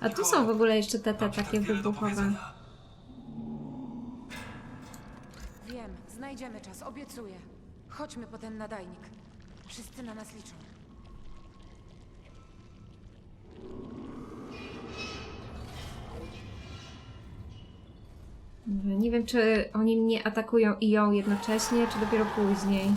A tu są w ogóle jeszcze te, te takie tak wybuchowe. Wiem, znajdziemy czas, obiecuję. Chodźmy po ten nadajnik. Wszyscy na nas liczą. Dobra, Nie wiem, czy oni mnie atakują i ją jednocześnie, czy dopiero później.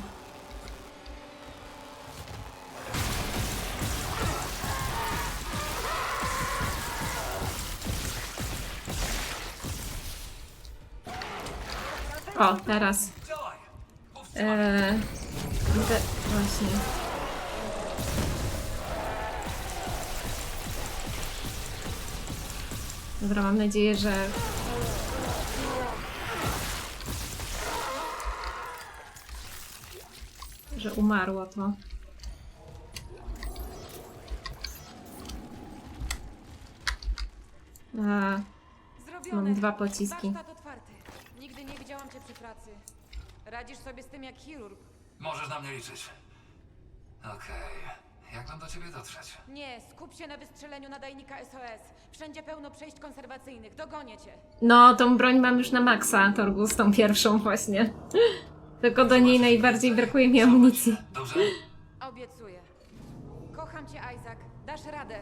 O, teraz. Eee, te, właśnie. Dobra, mam nadzieję, że. że umarło to. A, mam dwa pociski. Warsztat otwarty. Nigdy nie widziałam cię przy pracy. Radzisz sobie z tym jak chirurg. Możesz na mnie liczyć. Okej. Jak mam do ciebie dotrzeć? Nie, skup się na wystrzeleniu nadajnika SOS. Wszędzie pełno przejść konserwacyjnych. Dogonię cię. No, tą broń mam już na maksa, Torgus, tą pierwszą właśnie. Tylko do niej najbardziej brakuje mi amunicji. Dobrze? Obiecuję. Kocham cię, Isaac. Dasz radę.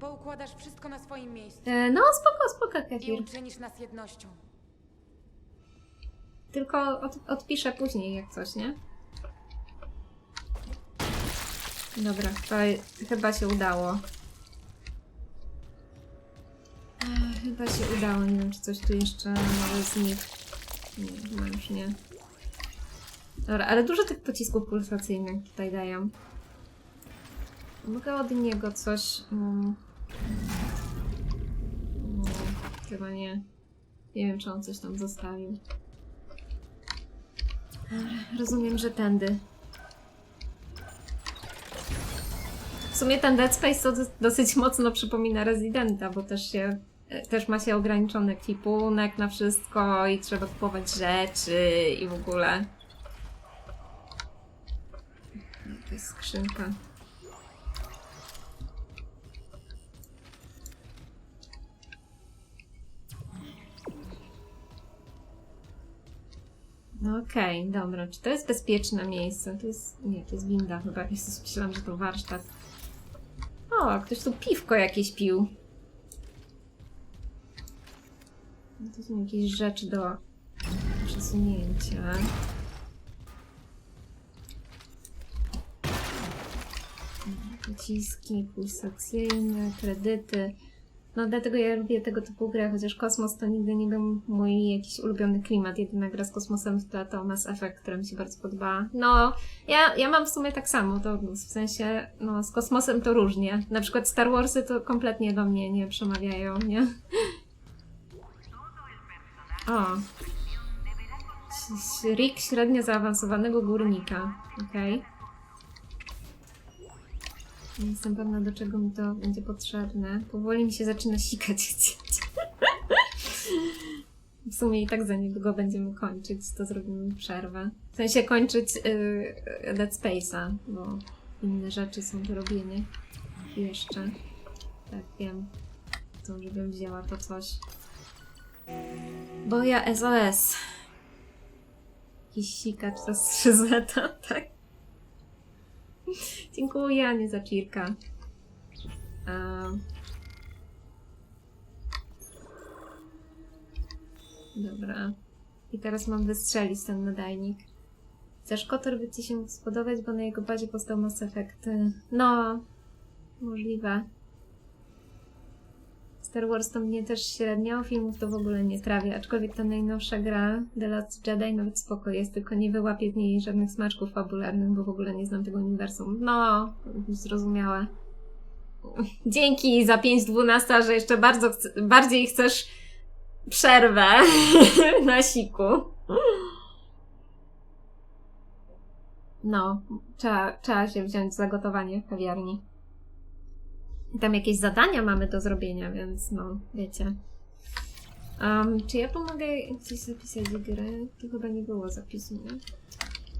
Poukładasz wszystko na swoim miejscu. E, no, spoko, spoko, I Kefir. uczynisz nas jednością. Tylko od, odpiszę później jak coś, nie? Dobra, chyba, chyba się udało. Ech, Chyba się udało. Nie wiem, czy coś tu jeszcze może z nich. Nie, chyba już nie. Dobra, ale dużo tych pocisków pulsacyjnych tutaj dają. Mogę od niego coś. Um... Chyba nie. Nie wiem, czy on coś tam zostawił. Rozumiem, że tędy. W sumie ten Dead Space to dos- dosyć mocno przypomina Residenta, bo też się e, też ma się ograniczony ekwipunek na wszystko i trzeba kupować rzeczy i w ogóle. To jest skrzynka. No okej, dobra. Czy to jest bezpieczne miejsce? To jest... Nie, to jest winda chyba. Jezus, myślałam, że to warsztat. O, ktoś tu piwko jakieś pił. No To są jakieś rzeczy do przesunięcia. Pociski pulsacyjne, kredyty. No dlatego ja lubię tego typu gry, chociaż kosmos to nigdy nie był mój jakiś ulubiony klimat. Jedyna gra z kosmosem to, to Mass Effect, która mi się bardzo podobała. No, ja, ja mam w sumie tak samo, to w sensie, no z kosmosem to różnie. Na przykład Star Warsy to kompletnie do mnie nie przemawiają, nie? O. Rick średnio zaawansowanego górnika. Okej. Nie jestem pewna, do czego mi to będzie potrzebne. Powoli mi się zaczyna sikać. W sumie i tak za niedługo będziemy kończyć, to zrobimy przerwę. W sensie kończyć yy, Dead Space'a, bo inne rzeczy są do robienia. Jeszcze. Tak, wiem. To, żebym wzięła to coś. Bo ja SOS. Jakiś sikacz to z 3 tak? Dziękuję, nie za Cirka. Ehm. Dobra. I teraz mam wystrzelić ten nadajnik. Chcesz Kotor by Ci się spodobać, bo na jego bazie powstał Mass Effect. No, możliwe. Star Wars to mnie też średnio, filmów to w ogóle nie trawię, aczkolwiek ta najnowsza gra, The Last Jedi, nawet spoko jest, tylko nie wyłapię w niej żadnych smaczków fabularnych, bo w ogóle nie znam tego uniwersum. No, zrozumiałe. Dzięki za 5.12, że jeszcze bardzo chce, bardziej chcesz przerwę na siku. No, trzeba, trzeba się wziąć za gotowanie w kawiarni. Tam jakieś zadania mamy do zrobienia, więc no, wiecie. Um, czy ja pomogę gdzieś zapisać grę? Tu chyba nie było zapisu, nie?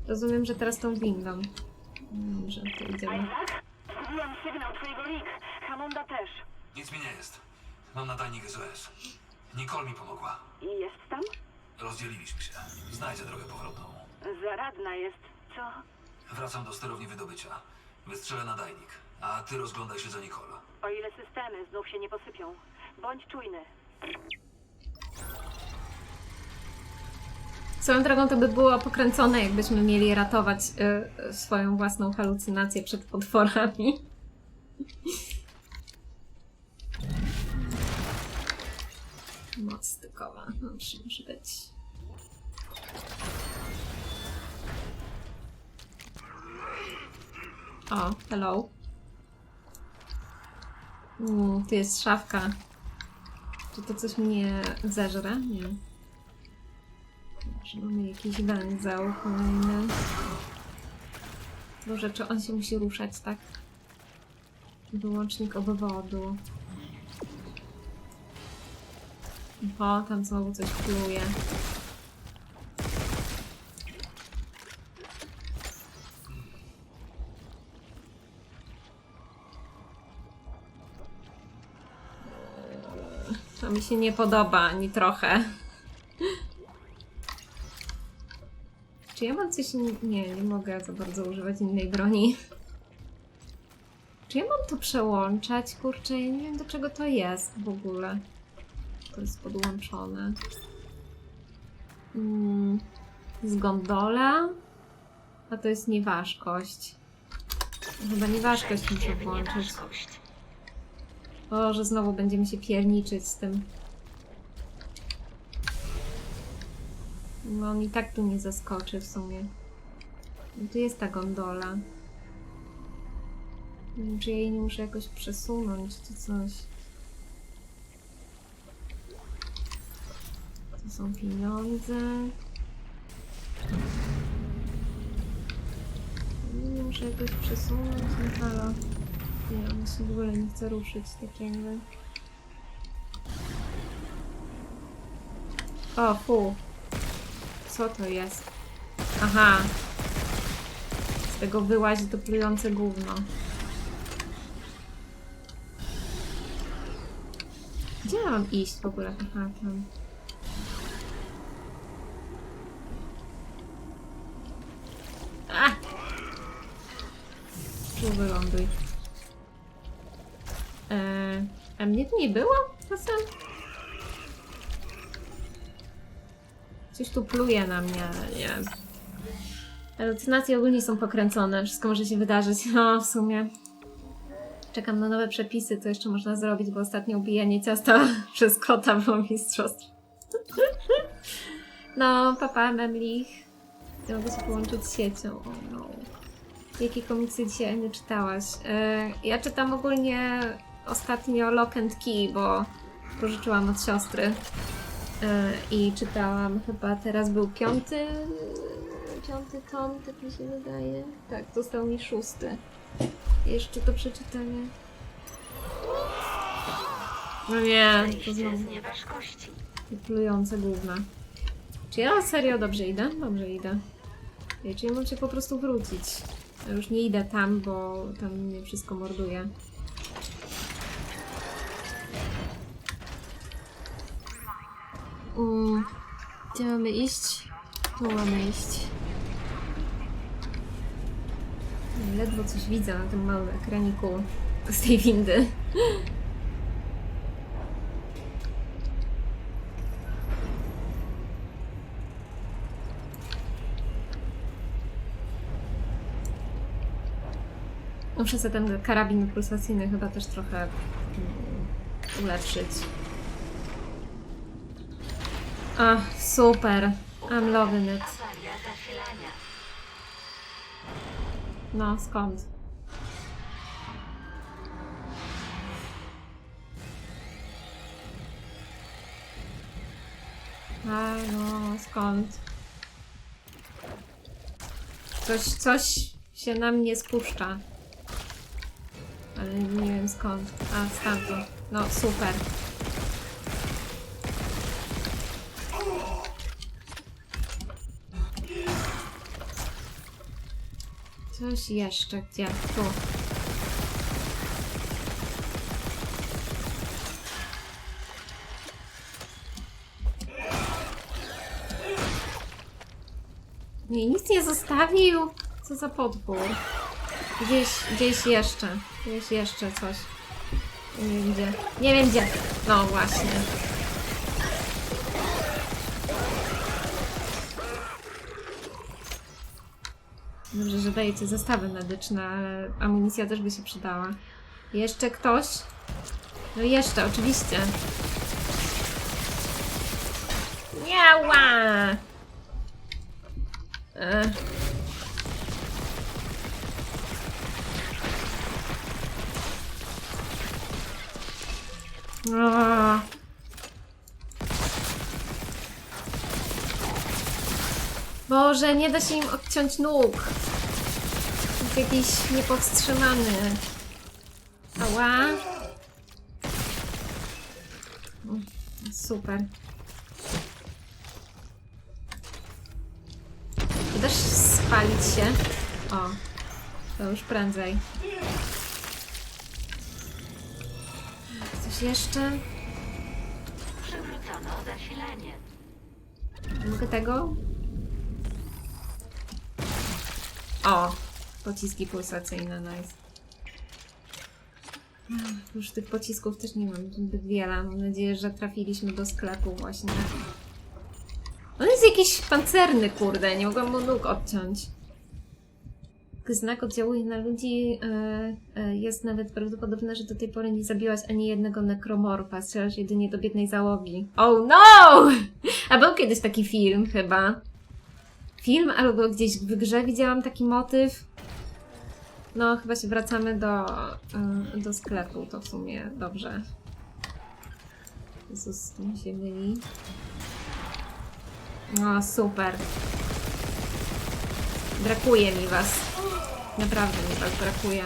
Rozumiem, że teraz tą windą. Dobrze, to idziemy. Isaac? Zgubiłam sygnał twojego Rick. Hamonda też. Nic mi nie jest. Mam nadajnik SOS. Nicole mi pomogła. I jest tam? Rozdzieliliśmy się. Znajdzie drogę powrotną. Zaradna jest. Co? Wracam do sterowni wydobycia. Wystrzelę nadajnik. A ty rozglądaj się za Nicole. O ile systemy znów się nie posypią. Bądź czujny. Swoją drogą to by było pokręcone, jakbyśmy mieli ratować y, swoją własną halucynację przed potworami. Moc stykowa. Dobrze, może być. O, hello. Mm, tu jest szafka. Czy to coś mnie zeżre? Nie. Może mamy jakiś węzeł kolejny. Boże, czy on się musi ruszać, tak? Wyłącznik obwodu. O, tam znowu coś pluje. To mi się nie podoba ani trochę. Czy ja mam coś... Nie, nie mogę za bardzo używać innej broni. Czy ja mam to przełączać? Kurczę, ja nie wiem do czego to jest w ogóle. To jest podłączone. Mm, z gondola? A to jest nieważkość. Chyba nieważkość muszę włączyć. O, że znowu będziemy się pierniczyć z tym. No on i tak tu nie zaskoczy w sumie. No Tu jest ta gondola. Nie wiem, czy ja jej nie muszę jakoś przesunąć, czy coś. To są pieniądze. Nie muszę jakoś przesunąć, no halo. Nie, on się w ogóle nie chce ruszyć, tak jakby. O, fu. Co to jest? Aha. Z tego wyłazi to plujące gówno. Gdzie mam iść w ogóle? Aha, tam. A! Tu wyląduj. Eee, a mnie tu nie było czasem? Coś tu pluje na mnie, ale nie. Halucynacje ogólnie są pokręcone, wszystko może się wydarzyć. No, w sumie. Czekam na nowe przepisy, co jeszcze można zrobić, bo ostatnio ubijanie ciasta przez kota było mistrzostwo. No, papa, memlich. Nie mogę się połączyć z siecią. Oh no. Jakie komiksy dzisiaj nie czytałaś? E, ja czytam ogólnie ostatnio Lock and Key, bo pożyczyłam od siostry. E, I czytałam chyba teraz był piąty, piąty tom, tak mi się wydaje. Tak, został mi szósty. Jeszcze do przeczytania. No nie, to znowu plujące gówna. Czy ja serio dobrze idę? Dobrze idę. Czyli mam się po prostu wrócić. Ja już nie idę tam, bo tam mnie wszystko morduje. Mm, gdzie mamy iść? Tu mamy iść. Ledwo coś widzę na tym małym ekraniku z tej windy. Muszę sobie ten karabin pulsacyjny chyba też trochę mm, ulepszyć. Ach, super. I'm loving it. No, skąd? A, no, skąd? Coś, coś się na mnie spuszcza. Ale nie wiem skąd. A, stamtąd. No, super. Coś jeszcze, gdzie? Tu. Nie, nic nie zostawił. Co za podwór. Gdzieś, gdzieś jeszcze. Gdzieś jeszcze coś. Nie wiem gdzie. Nie wiem gdzie. No właśnie. Że dajecie zestawy medyczne, ale amunicja też by się przydała. Jeszcze ktoś? No jeszcze, oczywiście. Miała! E. Boże, nie da się im odciąć nóg. Jakiś niepowstrzymany. Ała. Mm, Super. Dasz spalić się? O, to już prędzej. Coś jeszcze? Przywrócono zasilanie. Mogę tego? O! Pociski pulsacyjne, nice. Ech, Już tych pocisków też nie mam zbyt wiele. Mam nadzieję, że trafiliśmy do sklepu właśnie. On jest jakiś pancerny, kurde. Nie mogłam mu nóg odciąć. Znak oddziałuje na ludzi. e, e, jest nawet prawdopodobne, że do tej pory nie zabiłaś ani jednego nekromorfa. Strzelasz jedynie do biednej załogi. Oh no! A był kiedyś taki film chyba. Film albo gdzieś w grze widziałam taki motyw. No, chyba się wracamy do, y, do sklepu, to w sumie dobrze. Jezus, mi się myli. No, super. Brakuje mi was. Naprawdę mi was brakuje.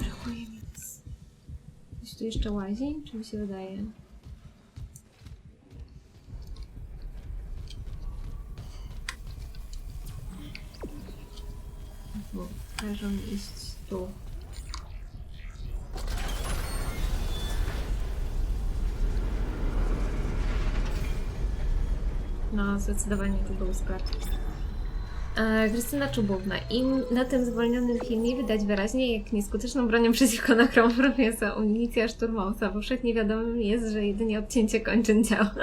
Brakuje mi was. Coś tu jeszcze łazi? Czy mi się wydaje? Mhm. Każą iść tu. No, zdecydowanie to był sklep. E, Krystyna Czubówna. Im na tym zwolnionym filmie widać wyraźnie, jak nieskuteczną bronią przeciwko nakromom jest amunicja szturmowca. Powszechnie wiadomym jest, że jedynie odcięcie kończyn działa.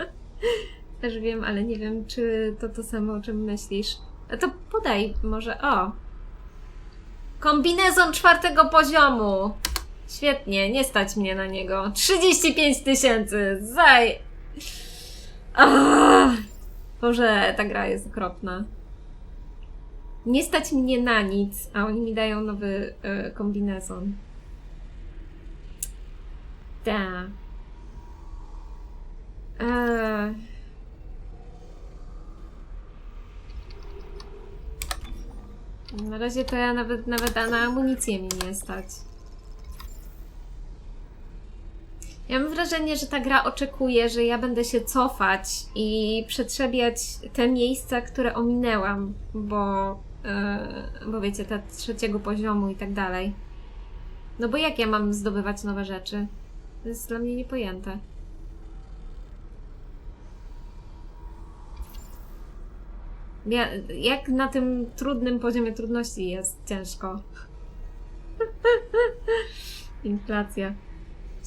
Też wiem, ale nie wiem, czy to to samo, o czym myślisz. A to podaj może, o! Kombinezon czwartego poziomu! Świetnie, nie stać mnie na niego. 35 tysięcy! Zaj! Aaaa! Boże, ta gra jest okropna. Nie stać mnie na nic, a oni mi dają nowy e, kombinezon. Da. Eee. Na razie to ja nawet, nawet na amunicję mi nie stać. Ja mam wrażenie, że ta gra oczekuje, że ja będę się cofać i przetrzebiać te miejsca, które ominęłam, bo, yy, bo wiecie, te trzeciego poziomu i tak dalej. No bo jak ja mam zdobywać nowe rzeczy? To jest dla mnie niepojęte. Jak na tym trudnym poziomie trudności jest ciężko. Inflacja.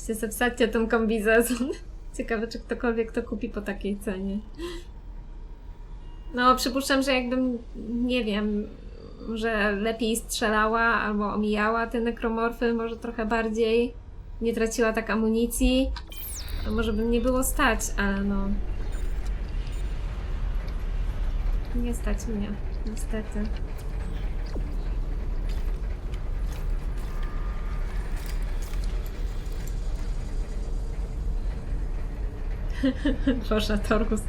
Się wsadźcie ten kombinezon. Ciekawe, czy ktokolwiek to kupi po takiej cenie. No, przypuszczam, że jakbym, nie wiem, może lepiej strzelała albo omijała te nekromorfy, może trochę bardziej, nie traciła tak amunicji, to może by mnie było stać, ale no. Nie stać mnie, niestety. Boże, Torgus.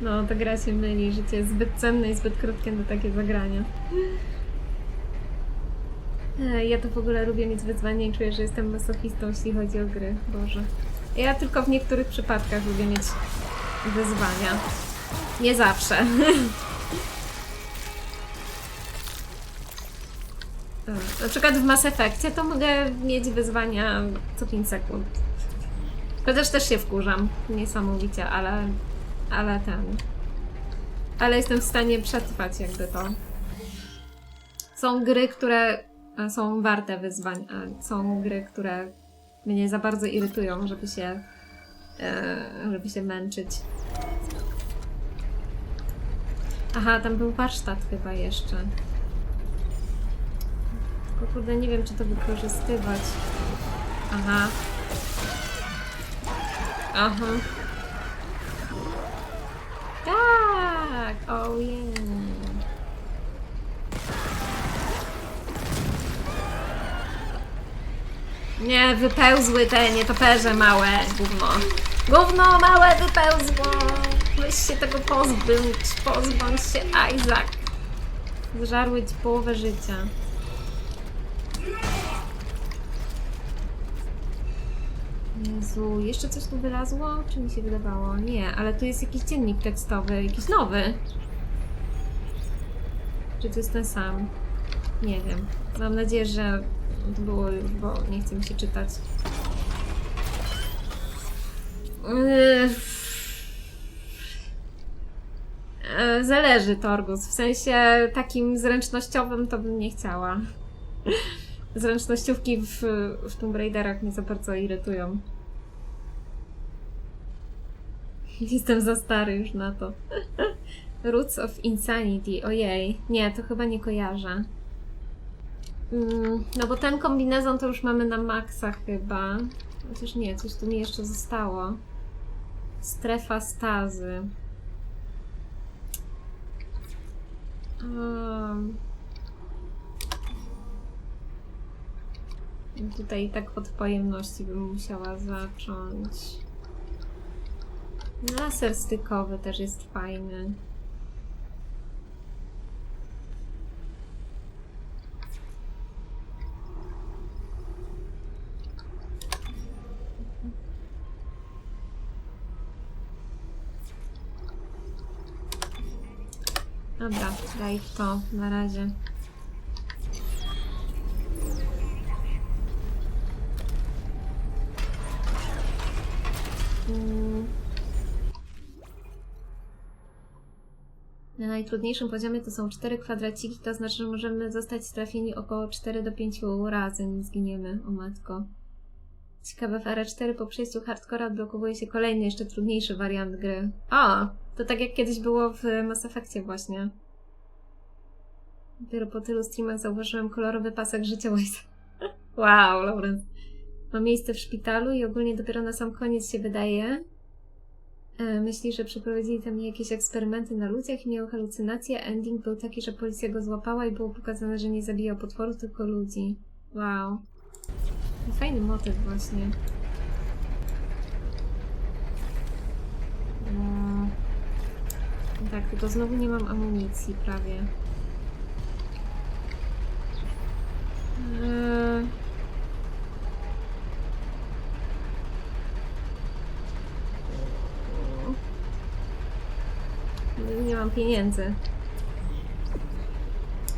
No, ta gra się myli. Życie jest zbyt cenne i zbyt krótkie na takie zagrania. Ja to w ogóle lubię mieć wyzwanie i czuję, że jestem masochistą, jeśli chodzi o gry. Boże. Ja tylko w niektórych przypadkach lubię mieć wyzwania. Nie zawsze. Na przykład w Mass Effectie to mogę mieć wyzwania co 5 sekund. Chociaż też się wkurzam niesamowicie, ale ale ten. Ale jestem w stanie przetrwać jakby to. Są gry, które e, są warte wyzwań, a są gry, które mnie za bardzo irytują, żeby się, e, żeby się męczyć. Aha, tam był warsztat chyba jeszcze. Tylko kurde, nie wiem, czy to wykorzystywać. Aha. Aha. Tak! Oh yeah. Nie, wypełzły te nietoperze małe, gówno. Gówno małe wypełzło! Weź się tego pozbyć, pozbądź się, Isaac. Zżarły ci połowę życia. Jezu, jeszcze coś tu wylazło? Czy mi się wydawało? Nie, ale tu jest jakiś dziennik tekstowy, jakiś nowy. Czy to jest ten sam? Nie wiem. Mam nadzieję, że to było już, bo nie chce mi się czytać. Yy. E, Zależy, Torgus. W sensie takim zręcznościowym to bym nie chciała. Zręcznościówki w, w Tomb Raiderach mnie za bardzo irytują. Jestem za stary już na to. Roots of Insanity. Ojej. Nie, to chyba nie kojarzę. Mm, no bo ten kombinezon to już mamy na maksa chyba. Chociaż nie, coś tu mi jeszcze zostało. Strefa stazy. Um. Tutaj tak od pojemności bym musiała zacząć. Laser stykowy też jest fajny. Dobra, to na razie. Na najtrudniejszym poziomie to są cztery kwadraciki, to znaczy, że możemy zostać trafieni około 4 do 5 razy, nie zginiemy, o matko. Ciekawe, w R4 po przejściu hardcora odblokowuje się kolejny, jeszcze trudniejszy wariant gry. O! To tak jak kiedyś było w Mass Effectie właśnie. Dopiero po tylu streamach zauważyłem kolorowy pasek życia Waze'a. wow, Lawrence. Ma miejsce w szpitalu i ogólnie dopiero na sam koniec się wydaje. E, myśli, że przeprowadzili tam jakieś eksperymenty na ludziach i miał halucynacje. Ending był taki, że policja go złapała i było pokazane, że nie zabijał potworów, tylko ludzi. Wow. Fajny motyw właśnie. No. Tak, tylko znowu nie mam amunicji prawie. Eee. Nie mam pieniędzy.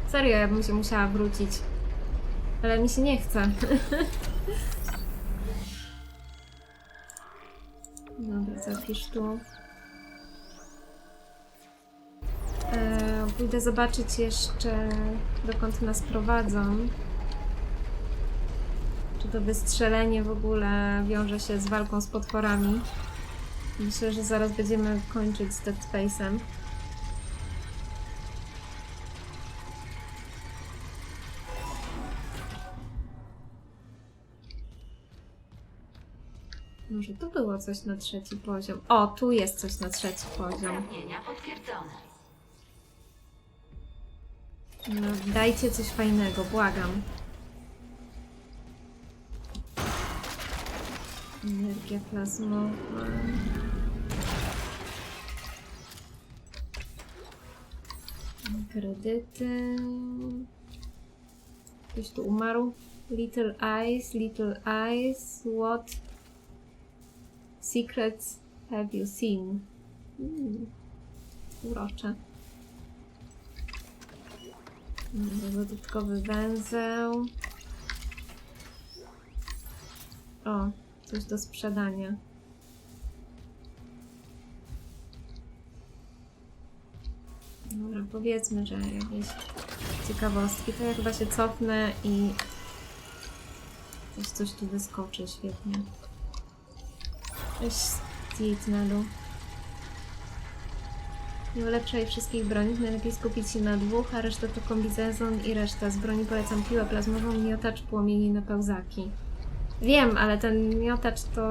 Serio, ja bym się musiała wrócić. Ale mi się nie chce. Dobra, zapisz tu. E, pójdę zobaczyć jeszcze, dokąd nas prowadzą. To wystrzelenie w ogóle wiąże się z walką z potworami. Myślę, że zaraz będziemy kończyć z Dead Space'em. Może tu było coś na trzeci poziom. O, tu jest coś na trzeci poziom. Uprawnienia potwierdzone. No, dajcie coś fajnego, błagam. Energia plazmowa. Kredyty. Ktoś tu umarł? Little Eyes, Little Eyes, what secrets have you seen? Hmm. Urocze. Dodatkowy węzeł. O, coś do sprzedania. może powiedzmy, że jakieś ciekawostki. To ja chyba się cofnę i coś, coś tu wyskoczy świetnie. Cześć, Titnelu. Nie ulepszaj wszystkich broni, najlepiej skupić się na dwóch, a reszta to kombinezon i reszta. Z broni polecam piłę plazmową, miotacz płomieni na pełzaki. Wiem, ale ten miotacz to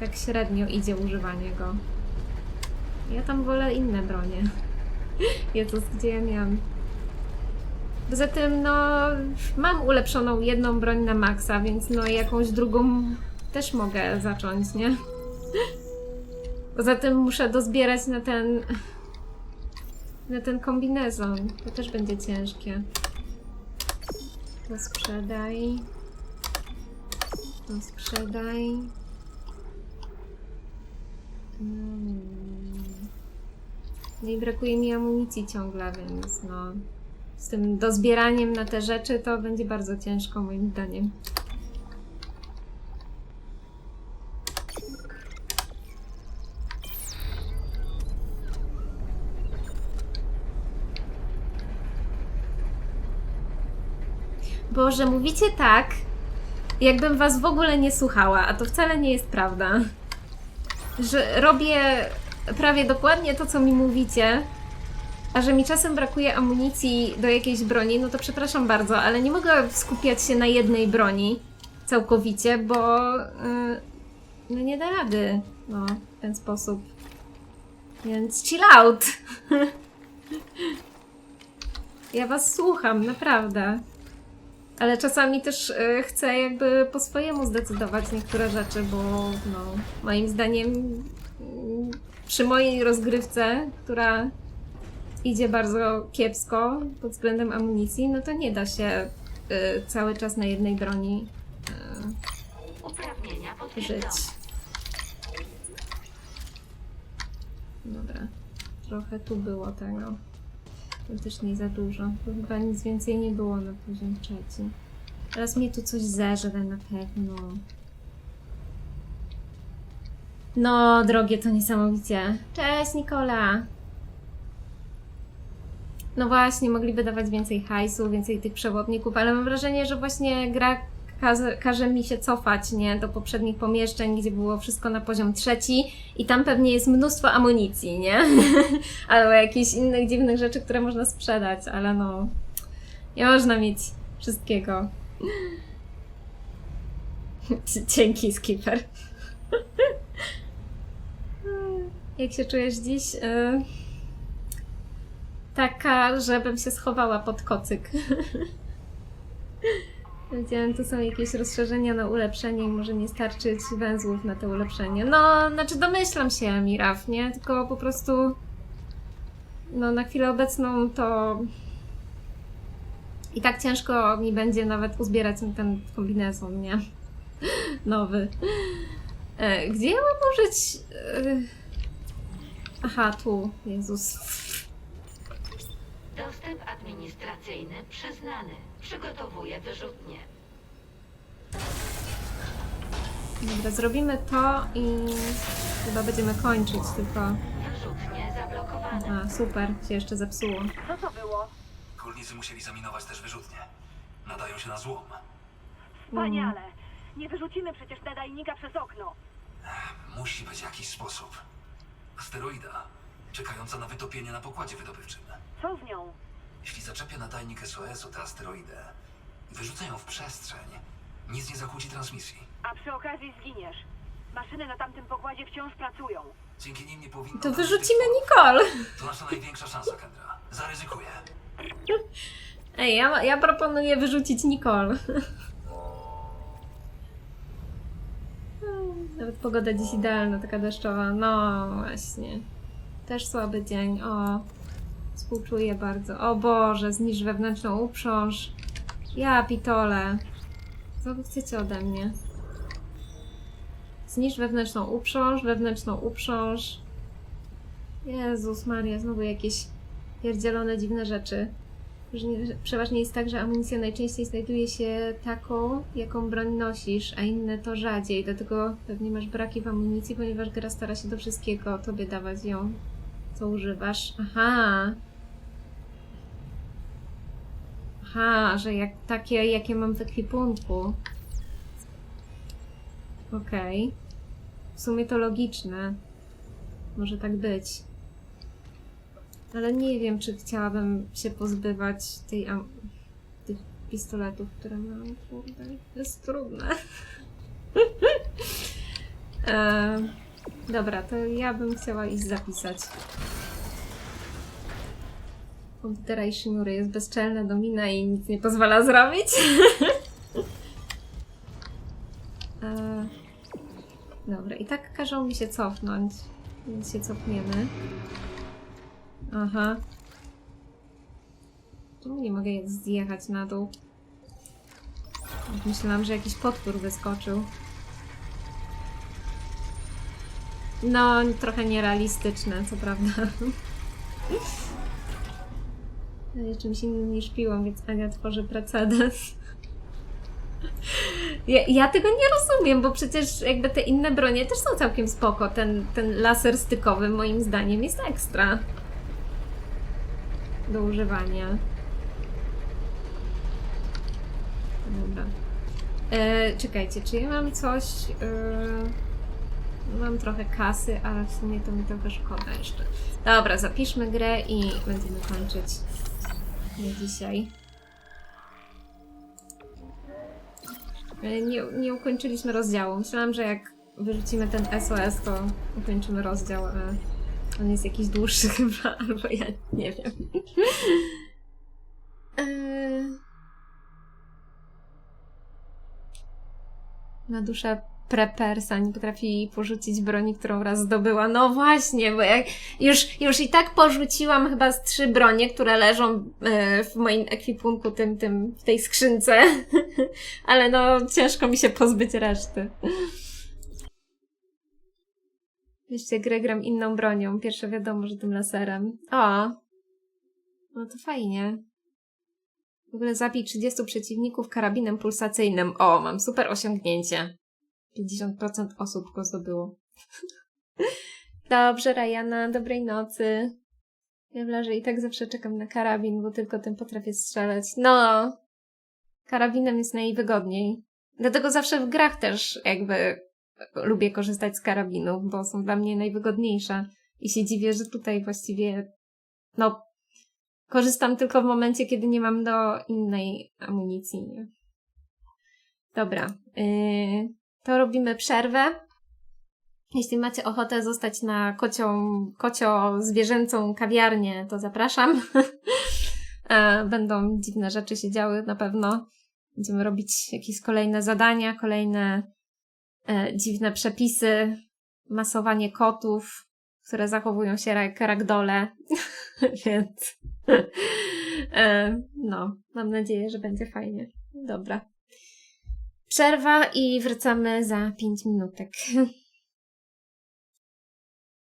tak średnio idzie używanie go. Ja tam wolę inne bronie. Jezus, gdzie ja miałam? Poza tym, no, mam ulepszoną jedną broń na maksa, więc no jakąś drugą też mogę zacząć, nie? Poza tym muszę dozbierać na ten. na ten kombinezon. To też będzie ciężkie. To sprzedaj. To sprzedaj. No i brakuje mi amunicji ciągle, więc no. Z tym dozbieraniem na te rzeczy to będzie bardzo ciężko, moim zdaniem. Boże, mówicie tak, jakbym was w ogóle nie słuchała, a to wcale nie jest prawda. Że robię prawie dokładnie to, co mi mówicie, a że mi czasem brakuje amunicji do jakiejś broni, no to przepraszam bardzo, ale nie mogę skupiać się na jednej broni całkowicie, bo yy, no nie da rady, no, w ten sposób. Więc chill out. ja was słucham, naprawdę. Ale czasami też y, chcę jakby po swojemu zdecydować niektóre rzeczy, bo no, moim zdaniem mm, przy mojej rozgrywce, która idzie bardzo kiepsko pod względem amunicji, no to nie da się y, cały czas na jednej broni y, żyć. Dobra, trochę tu było tego. To też nie za dużo. Tu chyba nic więcej nie było na poziom trzeci. Teraz mnie tu coś zeżre na pewno. No, drogie, to niesamowicie. Cześć, Nikola! No właśnie, mogliby dawać więcej hajsu, więcej tych przewodników, ale mam wrażenie, że właśnie gra każe, każe mi się cofać, nie? Do poprzednich pomieszczeń, gdzie było wszystko na poziom trzeci i tam pewnie jest mnóstwo amunicji, nie? Albo jakichś innych dziwnych rzeczy, które można sprzedać, ale no... Nie można mieć wszystkiego. Dzięki, Skipper. Jak się czujesz dziś? Y, Taka, żebym się schowała pod kocyk. Wiedziałem, tu są jakieś rozszerzenia na ulepszenie i może nie starczyć węzłów na te ulepszenie. No, znaczy domyślam się, Miraf, nie? Tylko po prostu no na chwilę obecną to i tak ciężko mi będzie nawet uzbierać ten kombinezon, nie? Nowy. E, gdzie ja mam użyć... E... Aha, tu. Jezus. Dostęp administracyjny przyznany. Przygotowuję wyrzutnie. Dobra, zrobimy to i chyba będziemy kończyć tylko. Wyrzutnie zablokowane. Aha, super, się jeszcze zepsuło. Co to było? Górnicy musieli zaminować też wyrzutnie. Nadają się na złom. Wspaniale. Nie wyrzucimy przecież nadajnika przez okno. Musi być jakiś sposób. Asteroida, czekająca na wytopienie na pokładzie wydobywczym. Co z nią? Jeśli zaczepię nadajnik SOS o tę asteroidę i wyrzucę ją w przestrzeń, nic nie zakłóci transmisji. A przy okazji zginiesz. Maszyny na tamtym pokładzie wciąż pracują. Dzięki nim nie powinno... To nastąpić wyrzucimy. Nicole! To nasza największa szansa, Kendra. Zaryzykuję. Ej, ja, ja proponuję wyrzucić Nicole. Nawet pogoda dziś idealna, taka deszczowa. No właśnie. Też słaby dzień. O, współczuję bardzo. O Boże, zniszcz wewnętrzną uprząż. Ja pitole. Co wy chcecie ode mnie? Zniszcz wewnętrzną uprząż, wewnętrzną uprząż. Jezus Maria, znowu jakieś pierdzielone dziwne rzeczy. Przeważnie jest tak, że amunicja najczęściej znajduje się taką, jaką broń nosisz, a inne to rzadziej. Dlatego pewnie masz braki w amunicji, ponieważ gra stara się do wszystkiego tobie dawać ją, Co używasz? Aha. Aha, że jak takie, jakie mam w ekwipunku. Okej. W sumie to logiczne. Może tak być. Ale nie wiem, czy chciałabym się pozbywać tej tych pistoletów, które mam. Kurde, to jest trudne. e, dobra, to ja bym chciała iść zapisać. Komputera i Shimury jest bezczelna domina i nic nie pozwala zrobić. e, dobra, i tak każą mi się cofnąć, więc się cofniemy. Aha. Czemu nie mogę zjechać na dół? Myślałam, że jakiś potwór wyskoczył. No, trochę nierealistyczne, co prawda. Czymś innym niż piłą, więc Ania tworzy precedens. Ja, ja tego nie rozumiem, bo przecież jakby te inne bronie też są całkiem spoko. Ten, ten laser stykowy moim zdaniem jest ekstra do używania. Dobra. E, czekajcie, czy ja mam coś... E, mam trochę kasy, ale w sumie to mi trochę szkoda jeszcze. Dobra, zapiszmy grę i będziemy kończyć na dzisiaj. E, Nie, nie ukończyliśmy rozdziału. Myślałam, że jak wyrzucimy ten SOS, to ukończymy rozdział, on jest jakiś dłuższy chyba, albo ja nie wiem. Eee... Na duszę prepersa nie potrafi porzucić broni, którą raz zdobyła. No właśnie, bo jak już, już i tak porzuciłam chyba z trzy bronie, które leżą e, w moim ekwipunku, tym, tym, w tej skrzynce. Ale no, ciężko mi się pozbyć reszty. Jeszcze grę gram inną bronią. Pierwsze wiadomo, że tym laserem. O! No to fajnie. W ogóle zabij 30 przeciwników karabinem pulsacyjnym. O, mam super osiągnięcie. 50% osób go zdobyło. Dobrze, Rajana, dobrej nocy. Ja w larze i tak zawsze czekam na karabin, bo tylko tym potrafię strzelać. No! Karabinem jest najwygodniej. Dlatego zawsze w grach też jakby lubię korzystać z karabinów, bo są dla mnie najwygodniejsze. I się dziwię, że tutaj właściwie, no, korzystam tylko w momencie, kiedy nie mam do innej amunicji. Dobra, yy, to robimy przerwę. Jeśli macie ochotę zostać na kocią, kocio zwierzęcą kawiarnię, to zapraszam. E, Będą dziwne rzeczy się działy na pewno. Będziemy robić jakieś kolejne zadania, kolejne e, dziwne przepisy, masowanie kotów, które zachowują się jak ragdole, więc e, no, mam nadzieję, że będzie fajnie. Dobra. Przerwa i wracamy za 5 minutek.